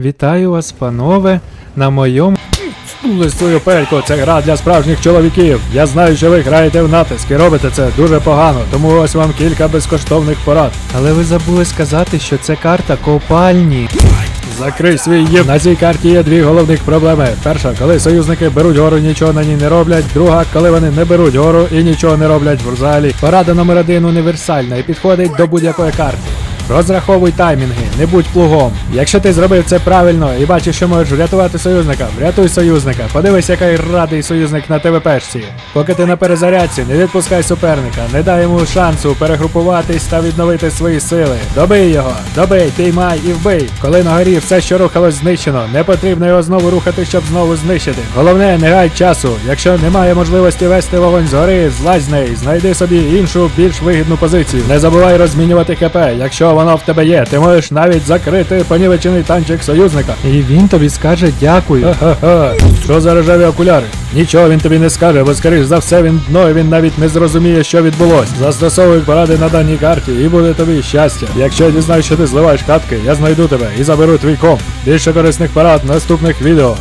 Вітаю вас, панове, на моєму. Свою пельку, це гра для справжніх чоловіків. Я знаю, що ви граєте в натиск і робите це дуже погано, тому ось вам кілька безкоштовних порад. Але ви забули сказати, що це карта копальні. Закрий свій їб. На цій карті є дві головних проблеми. Перша, коли союзники беруть гору, нічого на ній не роблять. Друга, коли вони не беруть гору і нічого не роблять взагалі. Порада номер один універсальна і підходить до будь-якої карти. Розраховуй таймінги, не будь плугом. Якщо ти зробив це правильно і бачиш, що можеш врятувати союзника, врятуй союзника. Подивись, який радий союзник на ТВПшці. Поки ти на перезарядці, не відпускай суперника, не дай йому шансу перегрупуватись та відновити свої сили. Добий його, добий, піймай і вбий. Коли на горі все, що рухалось, знищено, не потрібно його знову рухати, щоб знову знищити. Головне, не гай часу. Якщо немає можливості вести вогонь з гори, злазь з неї, знайди собі іншу, більш вигідну позицію. Не забувай розмінювати ХП. Якщо воно в тебе є, ти можеш навіть закрити понівечений танчик союзника. І він тобі скаже дякую. Ха-ха, що за рожеві окуляри? Нічого він тобі не скаже, бо скоріш за все він дно і він навіть не зрозуміє, що відбулось. Застосовуй поради на даній карті і буде тобі щастя. Якщо я дізнаюсь, що ти зливаєш катки, я знайду тебе і заберу твій комп. Більше корисних порад наступних відео.